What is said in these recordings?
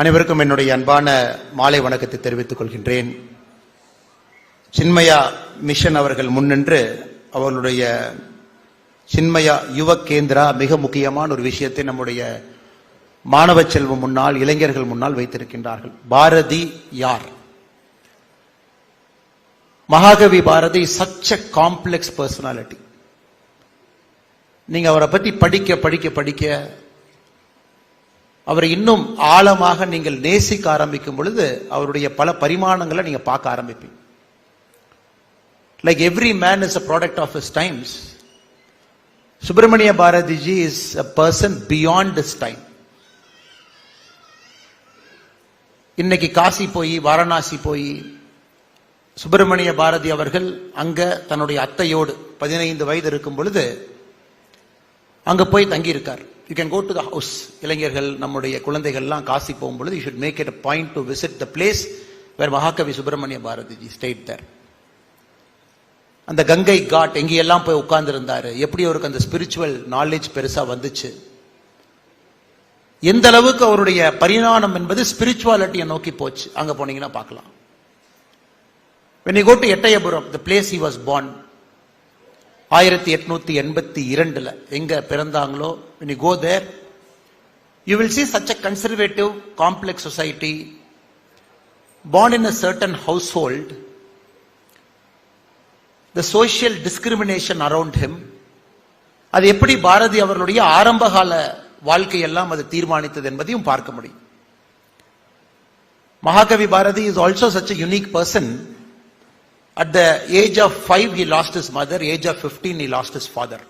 அனைவருக்கும் என்னுடைய அன்பான மாலை வணக்கத்தை தெரிவித்துக் கொள்கின்றேன். சின்மயா மிஷன் அவர்கள் முன்னின்று அவர்களுடைய சின்மயா யுவ கேந்திரா மிக முக்கியமான ஒரு விஷயத்தை நம்முடைய மாணவ செல்வம் முன்னால் இளைஞர்கள் முன்னால் வைத்திருக்கின்றார்கள். பாரதி யார்? Mahakavi Bharati such a complex personality நீங்க அவரை பத்தி படிக்க படிக்க படிக்க அவர் இன்னும் ஆழமாக நீங்கள் நேசிக்க ஆரம்பிக்கும் பொழுது அவருடைய பல பரிமாணங்களை நீங்கள் பார்க்க ஆரம்பிப்பீங்க. Like every man is a product of his times Subramania Bharatiji is a person beyond his time இன்னைக்கு காசி போய் வாரணாசி போய் சுப்பிரமணிய பாரதி அவர்கள் அங்க தன்னுடைய அத்தையோடு பதினைந்து வயது இருக்கும் பொழுது அங்க போய் தங்கியிருக்கார். You can go to the house இளைஞர்கள் நம்முடைய குழந்தைகள்லாம் காசி போகும் பொழுது you should make it a point to visit the place where Mahakavi Subramania Bharatiji stayed there அந்த கங்கை காட் எங்கேயெல்லாம் போய் உட்கார்ந்துருந்தாரு? எப்படி அவருக்கு அந்த ஸ்பிரிச்சுவல் நாலேஜ் பெருசாக வந்துச்சு? எந்த அளவுக்கு அவருடைய பரிணாமம் என்பது ஸ்பிரிச்சுவாலிட்டியை நோக்கி போச்சு? அங்கே போனீங்கன்னா பார்க்கலாம். When you go to Ettayapuram the place he was born ஆயிரத்தி எட்நூத்தி எண்பத்தி இரண்டுல எங்க பிறந்தாங்களோ when go there you will see such a conservative complex society born in a certain household, the social discrimination around him அது எப்படி பாரதி அவர்களுடைய ஆரம்பகால வாழ்க்கையெல்லாம் அது தீர்மானித்தது என்பதையும் பார்க்க முடியும் Mahakavi Bharati is also such unique person At the age of five he lost his mother. Age of 15, he lost his father.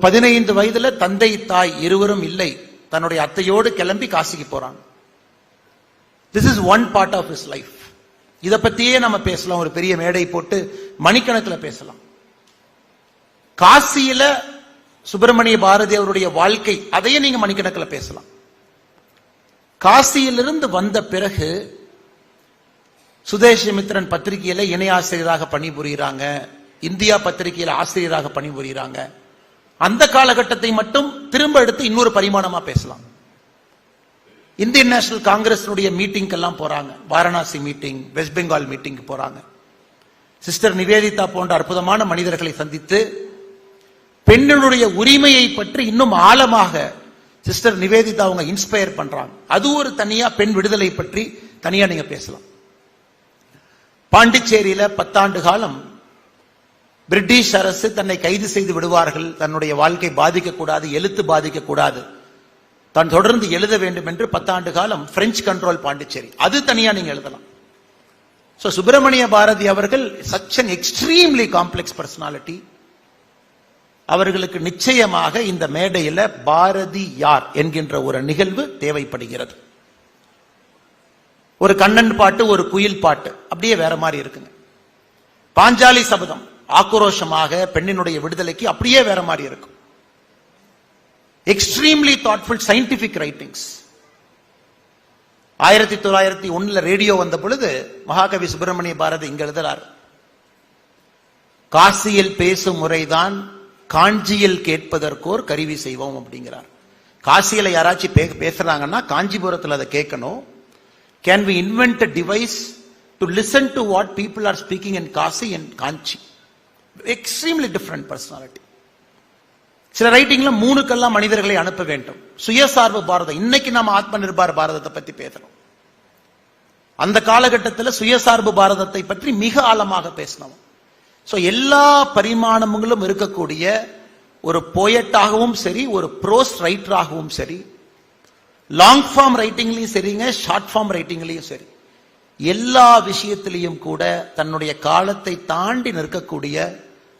பதினைந்து வயதுல தந்தை தாய் இருவரும் இல்லை. தன்னுடைய அத்தையோடு கிளம்பி காசிக்கு போறான் this is one part of his life இதை பத்தியே நம்ம பேசலாம். ஒரு பெரிய மேடை போட்டு மணிக்கணக்கில் பேசலாம். காசியில சுப்பிரமணிய பாரதி அவருடைய வாழ்க்கை அதையே நீங்க மணிக்கணக்கில் பேசலாம். காசியிலிருந்து வந்த பிறகு சுதேசமித்ரன் பத்திரிகையில இணை ஆசிரியராக பணிபுரிகிறாங்க இந்தியா பத்திரிகையில ஆசிரியராக பணிபுரிகிறாங்க அந்த காலகட்டத்தை மட்டும் திரும்ப எடுத்து இன்னொரு பரிமாணமா பேசலாம். இந்தியன் நேஷனல் காங்கிரஸினுடைய மீட்டிங்க்கெல்லாம் எல்லாம் போறாங்க. Varanasi meeting West Bengal meeting போறாங்க. சிஸ்டர் நிவேதிதா போன்ற அற்புதமான மனிதர்களை சந்தித்து பெண்களுடைய உரிமையை பற்றி இன்னும் ஆழமாக சிஸ்டர் நிவேதிதா அவங்க இன்ஸ்பயர் பண்றாங்க. அது ஒரு தனியா பெண் விடுதலை பற்றி தனியா நீங்க பேசலாம். பாண்டிச்சேரியில பத்தாண்டு காலம் பிரிட்டிஷ் அரசு தன்னை கைது செய்து விடுவார்கள். தன்னுடைய வாழ்க்கை பாதிக்கக்கூடாது எழுத்து பாதிக்கக்கூடாது. தான் தொடர்ந்து எழுத வேண்டும் என்று பத்தாண்டு காலம் பிரெஞ்சு கண்ட்ரோல் பாண்டிச்சேரி. அது தனியா நீங்க எழுதலாம். சோ சுப்பிரமணிய பாரதி அவர்கள் such an extremely complex personality அவர்களுக்கு நிச்சயமாக இந்த மேடையில பாரதி யார் என்கின்ற ஒரு நிகழ்வு தேவைப்படுகிறது. ஒரு கண்ணன் பாட்டு ஒரு குயில் பாட்டு. அப்படியே வேற மாதிரி இருக்குங்க. பாஞ்சாலி சபதம். ஆக்ரோஷமாக பெண்ணினுடைய விடுதலைக்கு அப்படியே வேற மாதிரி இருக்கும். எக்ஸ்ட்ரீம்லி தாட்ஃபுல் சயின்டிபிக் ரைட்டிங்ஸ் ஆயிரத்தி தொள்ளாயிரத்தி ஒன்னுல ரேடியோ வந்த பொழுது மகாகவி சுப்பிரமணிய பாரதி இங்க எழுதுறார். காசியில் பேசும் முறைதான் காஞ்சியில் கேட்பதற்கோர் கருவி செய்வோம் அப்படிங்கிறார். காசியில யாராச்சும் பே- பேசுறாங்கன்னா காஞ்சிபுரத்தில் அதை கேட்கணும். Can we invent a device to listen to what people are speaking in Kasi and Kanchi? Extremely different personality சில ரைட்டிங்ல மூணுக்கெல்லாம் மனிதர்களை அனுப்ப வேண்டும். சுயசார்பு பாரதம். இன்னைக்கு நாம ஆத்ம நிர்பார் பாரதத்தை பத்தி பேசுறோம். அந்த காலகட்டத்தில் சுயசார்பு பாரதத்தை பற்றி மிக ஆழமாக பேசினோம். ஸோ எல்லா பரிமாணங்களும் இருக்கக்கூடிய ஒரு போயட்டாகவும் சரி ஒரு ப்ரோஸ் ரைட்டராகவும் சரி லாங் ஃபார்ம் ரைட்டிங்லையும் சரிங்க ஷார்ட் ஃபார்ம் ரைட்டிங்லையும் சரி. எல்லா விஷயத்திலையும் கூட தன்னுடைய காலத்தை தாண்டி நிற்கக்கூடிய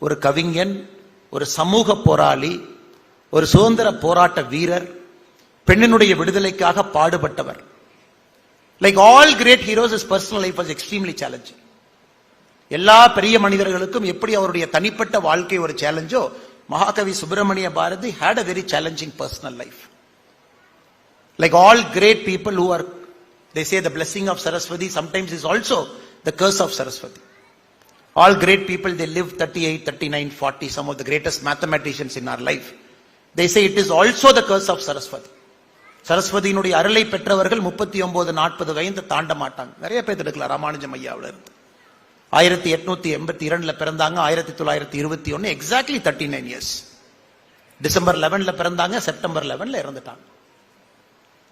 ஒரு கவிஞன் ஒரு சமூக போராளி ஒரு சுதந்திர போராட்ட வீரர் பெண்ணினுடைய விடுதலைக்காக பாடுபட்டவர். Like all great heroes his personal life was extremely challenging எல்லா பெரிய மனிதர்களுக்கும் எப்படி அவருடைய தனிப்பட்ட வாழ்க்கை ஒரு சேலஞ்சோ Mahakavi Subramania Bharati had a very challenging personal life like all great people who are they say the blessing of saraswati sometimes is also the curse of saraswati all great people they live 38 39 40 some of the greatest mathematicians in our life they say it is also the curse of saraswati சரஸ்வதியினுடைய அருளை பெற்றவர்கள் முப்பத்தி ஒன்பது நாற்பது வயது தாண்ட மாட்டாங்க நிறைய பேர் எடுக்கலாம் ராமானுஜம் ஐயாவுல இருந்து ஆயிரத்தி எட்நூத்தி எண்பத்தி இரண்டுல பிறந்தாங்க ஆயிரத்தி தொள்ளாயிரத்தி இருபத்தி ஒன்னு exactly thirty nine years December லெவன்ல பிறந்தாங்க செப்டம்பர் லெவன்ல இறந்துட்டாங்க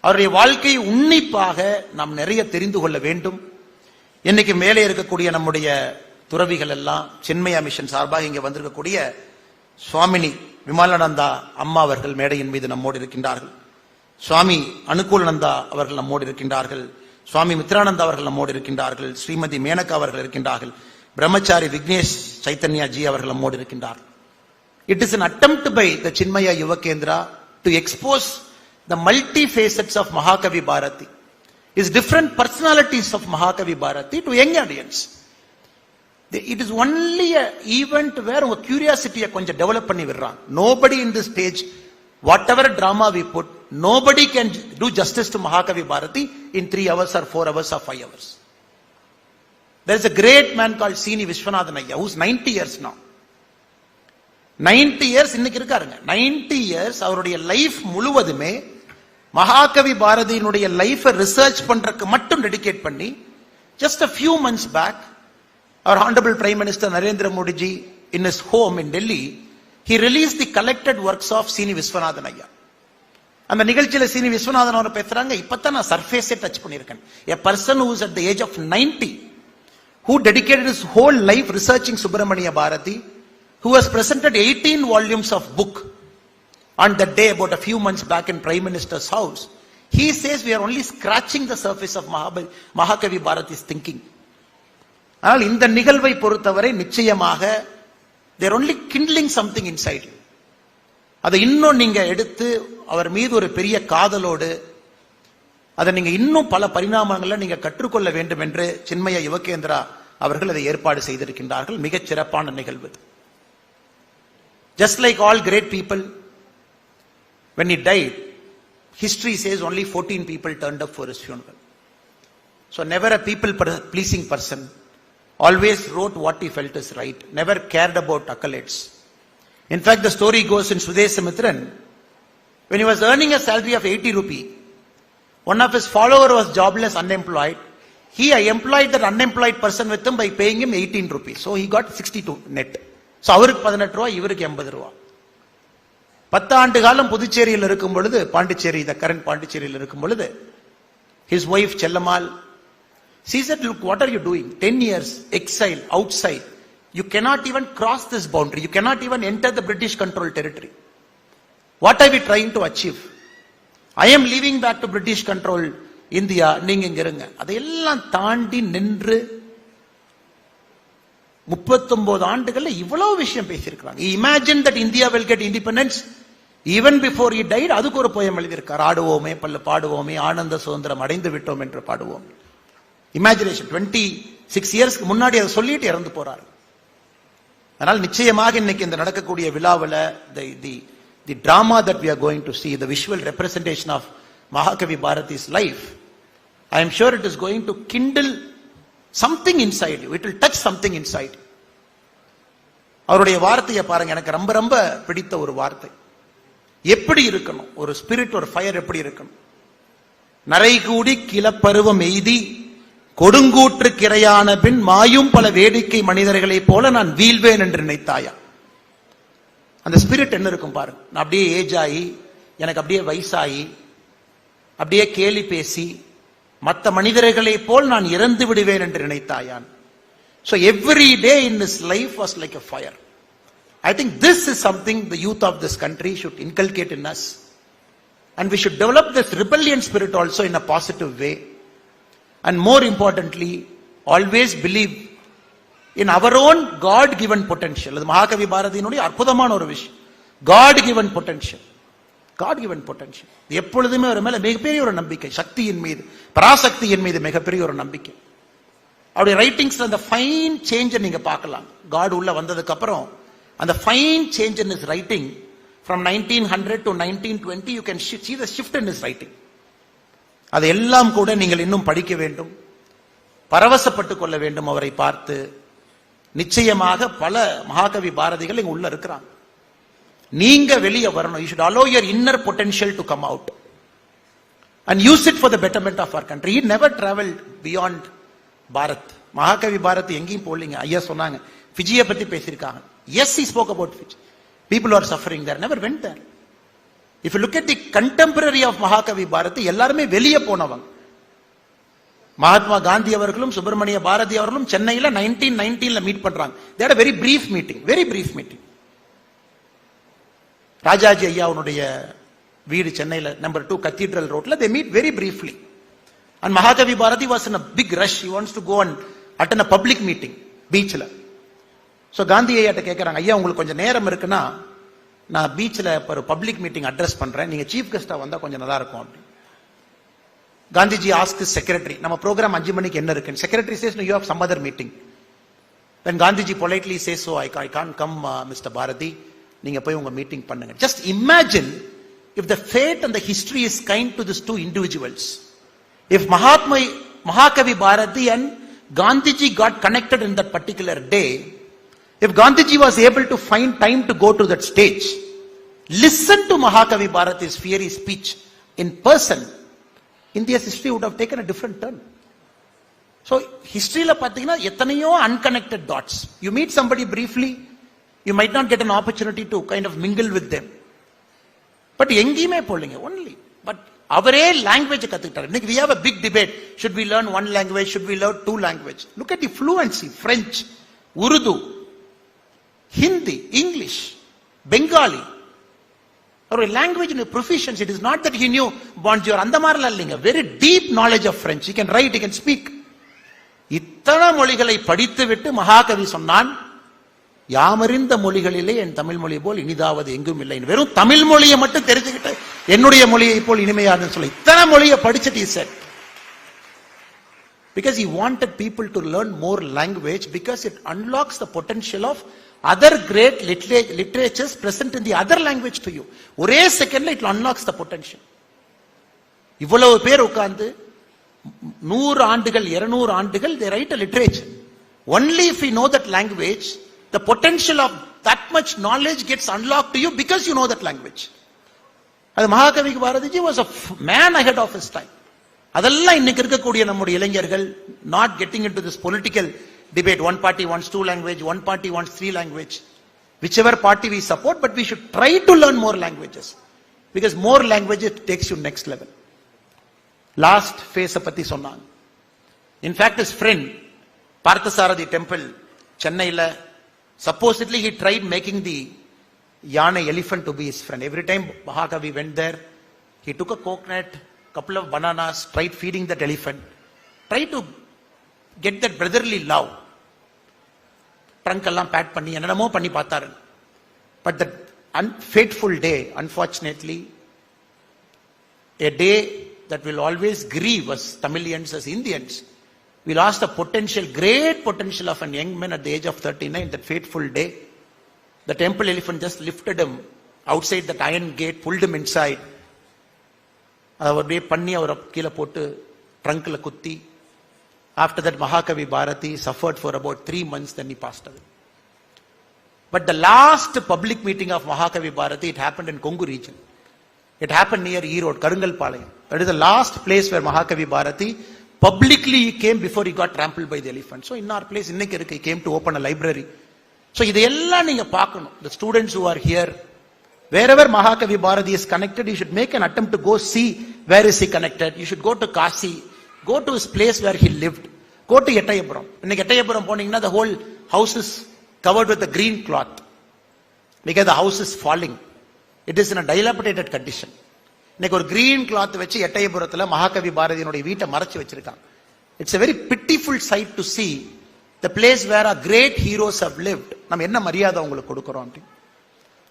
அவருடைய வாழ்க்கையை உன்னிப்பாக நாம் நிறைய தெரிந்து கொள்ள வேண்டும். இன்னைக்கு மேலே இருக்கக்கூடிய நம்முடைய துறவிகள் எல்லாம் சின்மயா மிஷன் சார்பாக இங்கே வந்திருக்கக்கூடிய சுவாமினி விமலானந்தா அம்மா அவர்கள் மேடையின் மீது நம்மோடு இருக்கின்றார்கள். சுவாமி அனுகூலானந்தா அவர்கள் நம்மோடு இருக்கின்றார்கள். சுவாமி மித்ரானந்தா அவர்கள் நம்மோடு இருக்கின்றார்கள். ஸ்ரீமதி மேனகா அவர்கள் இருக்கின்றார்கள். பிரம்மச்சாரி விக்னேஷ் சைத்தன்யா ஜி அவர்கள் நம்மோடு இருக்கின்றார் it is an attempt by the Chinmaya Yuva Kendra to the multi facets of Mahakavi Bharati, his different personalities of Mahakavi Bharati to young audience. The- It is only a event where உங்க curiosity கொஞ்சம் develop பண்ணி விடுறாங்க nobody in this stage whatever drama we put nobody can do justice to Mahakavi Bharati in 3 hours or 4 hours or 5 hours there is a great man called Sini Vishwanathan Ayya who's 90 years now 90 years இன்னைக்கு இருக்காருங்க 90 years அவருடைய life முழுவதுமே மகாகவி பாரதியினுடைய லைஃபை research பண்றதுக்கு மட்டும் dedicate பண்ணி just a few months back our honourable prime minister Narendra Modiji in his home in Delhi he release the collected works of Seeni Viswanathan ஐயா அந்த நிகழ்ச்சியில் சீனி விஸ்வநாதன் அவர் பேசுறாங்க இப்பதான் நான் சர்ஃபேஸே டச் பண்ணியிருக்கேன் a person who's at the age of ninety who dedicated his whole life researching Subramania Bharathi who has presented eighteen volumes of book on that day about few months back in in Prime house he says says we are only scratching the surface of Mahabali, Mahakavi Bharati's thinking. ஆனால் இந்த நிகழ்வை பொறுத்தவரை நிச்சயமாக there only kindling something inside அதை இன்னும் நீங்க எடுத்து அவர் மீது ஒரு பெரிய காதலோடு அதை நீங்க இன்னும் பல பரிணாமங்களை நீங்க கற்றுக்கொள்ள வேண்டும் என்று சின்மய யுவகேந்திரா அவர்கள் அதை ஏற்பாடு செய்திருக்கின்றார்கள் மிகச் சிறப்பான நிகழ்வு just like all great people when he died history says only 14 people turned up for his funeral so never a people pleasing person always wrote what he felt is right never cared about accolades in fact the story goes in Sudeshamitran when he was earning a salary of 80 rupee one of his follower was jobless, unemployed. He employed that unemployed person with him by paying him 18 rupees. So he got 62 net. So அவருக்கு பதினெட்டு ரூபா இவருக்கு எண்பது ரூபா பத்தாண்டு காலம் புதுச்சேரியில் இருக்கும் பொழுது பாண்டிச்சேரி த கரண்ட் பாண்டிச்சேரியில் இருக்கும் பொழுது his wife Chellammal she said look what are you doing? 10 years exile outside. You cannot even cross this boundary. You cannot even enter the british controlled territory. What are we trying to achieve? I am leaving back to British control India நீங்க இங்க இருங்க. அதையெல்லாம் தாண்டி நின்று முப்பத்தொன்பது ஆண்டுகள்ல இவ்வளவு விஷயம் பேசியிருக்கிறாங்க. Imagine that India will get independence even before he died அதுக்கு ஒரு போயம் எழுதியிருக்கார். ஆடுவோமே பல்ல பாடுவோமே ஆனந்த சுதந்திரம் அடைந்து விட்டோம் என்று பாடுவோம். இமேஜினேஷன் டுவெண்ட்டி சிக்ஸ் இயர்ஸ்க்கு முன்னாடி அதை சொல்லிட்டு இறந்து போறாரு. அதனால் நிச்சயமாக இன்னைக்கு இந்த நடக்கக்கூடிய விழாவில் the the the drama that we are going to see the visual representation of Mahakavi Bharathi's life I am sure it is going to kindle something inside you it will touch something inside அவருடைய வார்த்தையை பாருங்க. எனக்கு ரொம்ப ரொம்ப பிடித்த ஒரு வார்த்தை. எப்படி இருக்கணும்? ஒரு ஸ்பிரிட் ஒரு ஃபயர் எப்படி இருக்கணும்? நரைகூடி கிளப்பருவம் எய்தி கொடுங்கூற்று கிரையான பின் மாயும் பல வேடிக்கை மனிதர்களைப் போல நான் வீழ்வேன் என்று நினைத்தாயா? அந்த ஸ்பிரிட் என்ன இருக்கும் பாருங்க. நான் அப்படியே ஏஜ் ஆகி எனக்கு அப்படியே வயசாகி அப்படியே கேலி பேசி மற்ற மனிதர்களைப் போல் நான் இறந்து விடுவேன் என்று நினைத்தாயான். So every day in this life was like a fire I think this is something the youth of this country should inculcate in us and we should develop this rebellion spirit also in a positive way and more importantly always believe in our own god given potential அது மகாகவி பாரதியினுடைய அற்புதமான ஒரு விஷயம். God given potential god given potential எப்பொழுதுமே ஒரு மேல மிகப்பெரிய ஒரு நம்பிக்கை. சக்தியின் மீது பராசக்தியின் மீது மிகப்பெரிய ஒரு நம்பிக்கை. அவருடைய ரைட்டிங்ஸ் அந்த ஃபைன் சேஞ்சை நீங்க பார்க்கலாம். காட் உள்ள வந்ததுக்கு அப்புறம் அந்த fine change in his writing from nineteen hundred to nineteen twenty you can see the shift in his writing அதை எல்லாம் கூட நீங்கள் இன்னும் படிக்க வேண்டும். பரவசப்பட்டுக் கொள்ள வேண்டும் அவரை பார்த்து. நிச்சயமாக பல மகாகவி பாரதிகள் இங்க உள்ள இருக்கிறாங்க. நீங்க வெளியே வரணும். You should allow your inner potential to come out and use it for the betterment of our country never travel beyond Bharat Mahakavi Bharat எங்கேயும் போலீங்க ஐயா சொன்னாங்க. ஃபிஜியை பத்தி பேசியிருக்காங்க. Yes he spoke about Fiji. People are suffering there. Never went there. If you look at the contemporary of Mahakavi Bharat எல்லாருமே வெளியே போனவங்க மகாத்மா காந்தி அவர்களும் சுப்பிரமணிய பாரதி அவர்களும் சென்னையில் நைன்டீன் நைன்டீன்ல மீட் பண்றாங்க that very brief meeting very brief meeting Rajaji ஐயாவுடைய வீடு சென்னையில் நம்பர் டூ கத்தீட்ரல் ரோட்ல they meet very briefly and Mahakavi Bharathi was in big rush he wants to go and attend a public meeting பீச்ல so Gandhi ஐயாட்ட கேட்குறாங்க ஐயா உங்களுக்கு கொஞ்சம் நேரம் இருக்குன்னா நான் பீச்சில் இப்போ ஒரு பப்ளிக் மீட்டிங் அட்ரஸ் பண்ணுறேன் நீங்கள் சீஃப் கெஸ்ட்டாக வந்தால் கொஞ்சம் நல்லா இருக்கும். அப்படின்னு காந்திஜி ஆஸ்க் செக்ரட்டரி நம்ம ப்ரோக்ராம் அஞ்சு மணிக்கு என்ன இருக்குன்னு? Secretary says you have some other meeting then Gandhiji politely says oh I I can't come mister Bharathi நீங்கள் போய் உங்கள் மீட்டிங் பண்ணுங்க. Just imagine if the fate and the history is kind to this two individuals if Mahatma Mahakavi Bharathi and Gandhiji got connected in that particular day if Gandhiji was able to find time to go to that stage listen to Mahakavi Bharathi's fiery speech in person India's history would have taken a different turn. So ஹிஸ்டரியில பார்த்தீங்கன்னா எத்தனையோ unconnected dots you meet somebody briefly you might not get an opportunity to kind of mingle with them but எங்கேயுமே போடலைங்க only but அவரே language கத்துக்கிட்டாரு. இன்னைக்கு we have a big debate should we learn one language should we learn two language look at the fluency French Urdu Hindi English Bengali அவருடைய language proficiency it is not that he knew bonjour அந்த மாதிரிலாம் இல்லைங்க very deep knowledge of French you can write you can speak இத்தனை மொழிகளை படித்துவிட்டு மகாகவி சொன்னான் யாமறிந்த மொழிகளிலே என் தமிழ் மொழி போல் இனிதாவது எங்கும் இல்லை. வெறும் தமிழ் மொழியை மட்டும் தெரிஞ்சுக்கிட்டு என்னுடைய மொழியை போல் இனிமையாதுன்னு சொல்லி. இத்தனை மொழியை படிச்சுட்டு sir because you wanted people to learn more language because it unlocks the potential of other great litera- literatures present in the other language to you ஒரே செகண்ட்ல it unlocks the potential இவ்வளவு பேர் உட்கார்ந்து நூறு ஆண்டுகள் இருநூறு ஆண்டுகள் they write a literature only if we know that language the potential of that much knowledge gets unlocked to you because you know that language அது Mahakavi Bharathiji was a man ahead of his time அதெல்லாம் இன்னைக்கு இருக்கக்கூடிய நம்முடைய இளைஞர்கள் not getting in to this political debate one party wants two language one party wants three language whichever party we support but we should try to learn more languages because more languages takes you next level last ஃபேஸை பத்தி சொன்னாங்க in fact his friend Parthasarathy temple சென்னையில் supposedly he tried making the யானை elephant to be his friend every time Mahakavi went there he took a coconut couple of bananas tried feeding that elephant tried to get that brotherly love trunk எல்லாம் pack பண்ணி என்னென்னமோ பண்ணி பார்த்தாரு but that unfateful day unfortunately a day that will always grieve us Tamilians as Indians. We lost the potential, great potential of an young man at the age of 39, that fateful day. The temple elephant just lifted him outside that iron gate, pulled him inside. அதை அப்படியே பண்ணி அவரை கீழே போட்டு ட்ரங்க்ல குத்தி after that Mahakavi Bharathi suffered for about three months then he passed away. But the last public meeting of Mahakavi Bharati, it happened in Kongu region. It happened near Erode, Karungalpalayam. That is the last place where Mahakavi Bharati publicly he came before he got trampled by the elephant. So in our place, இன்னைக்கு இருக்கு, he came to open a library. So இதையெல்லாம் நீங்க பார்க்கணும். The students who are here, wherever Mahakavi Bharati is connected, you should make an attempt to go see where is he connected. You should go to Kasi, go to his place where he lived go to Ettayapuram இன்னைக்கு எட்டயபுரம் போனீங்கன்னா the whole house is covered with green cloth because the house is falling it is in a dilapidated condition இன்னைக்கு ஒரு green cloth வச்சு எட்டயபுரத்தில் மகாகவி பாரதியினுடைய வீட்டை மறைச்சு வச்சிருக்காங்க it's a very pitiful sight to see the place where our great heroes have lived நம்ம என்ன மரியாதை உங்களுக்கு கொடுக்குறோம் அப்படின்னு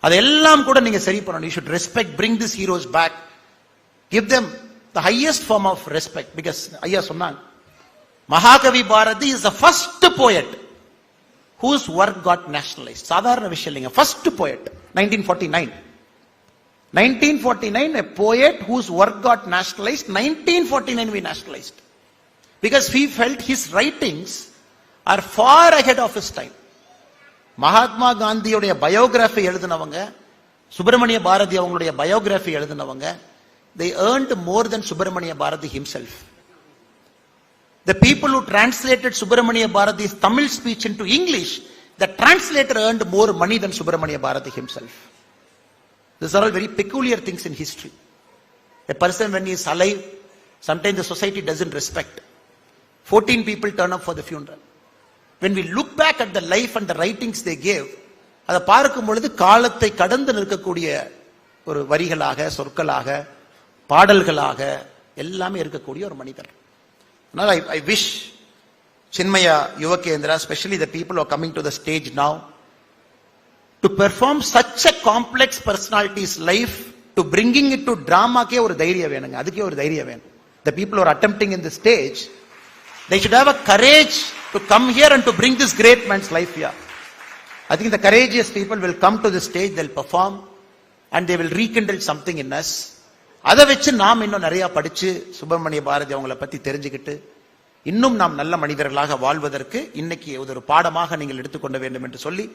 அதெல்லாம் கூட நீங்க சரி பண்ணணும் you should respect bring this heroes back give them the highest form of respect because ஐயா சொன்னாங்க Mahakavi Bharathi is the first poet whose work got nationalise சாதாரண விஷயம் இல்லைங்க first poet nineteen forty nine nineteen forty nine a poet whose work got nationalise nineteen forty nine we nationalised because we felt his writings are far ahead of his time Mahatma காந்தியுடைய biography எழுதினவங்க சுப்பிரமணிய பாரதி அவங்களுடைய biography எழுதினவங்க they earned more than Subramania Bharati himself. The people who translated Subramania Bharati's Tamil speech into English, the translator earned more money than Subramania Bharati himself. These are all very peculiar things in history. A person when he is alive, sometimes the society doesn't respect. 14 people turn up for the funeral. When we look back at the life and the writings they gave, அதை பார்க்கும் பொழுது காலத்தை கடந்து நிற்கக்கூடிய ஒரு வரிகளாக சொற்களாக பாடல்களாக எல்லாமே இருக்கக்கூடிய ஒரு மனிதர் அதனால் I I wish Chinmaya Yuvakendra specially the people are coming to the stage now to perform such a complex personality's life to bringing it to டிராமாக்கே ஒரு தைரியம் வேணுங்க அதுக்கே ஒரு தைரியம் வேணும் the people are attempting in the stage they should have a courage to come here and to bring this great man's life yeah I think the courageous people will come to the stage, they'll perform, and they will rekindle something in us. அதை வச்சு நாம் இன்னும் நிறைய படிச்சு சுப்பிரமணிய பாரதி அவங்கள பத்தி தெரிஞ்சுக்கிட்டு இன்னும் நாம் நல்ல மனிதர்களாக வாழ்வதற்கு இன்னைக்கு ஒரு பாடமாக நீங்கள் எடுத்துக்கொள்ள வேண்டும் என்று சொல்லி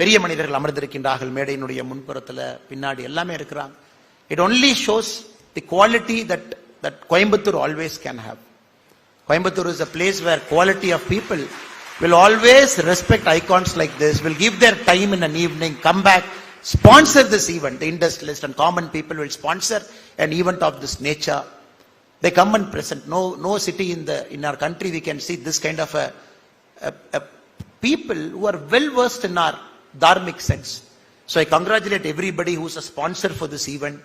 பெரிய மனிதர்கள் அமர்ந்திருக்கின்றார்கள். மேடையினுடைய முன்புறத்துல பின்னாடி எல்லாமே இருக்கிறாங்க. It only shows the quality that that Coimbatore always can have Coimbatore is a place where quality of people will always respect icons like this, will give their time in an evening, come back, sponsor this event. The industrialist and common people will sponsor an event of this nature. They come and present. No, no city in the in our country we can see this kind of a, a, a people who are well versed in our dharmic sense. So I congratulate everybody who's a sponsor for this event.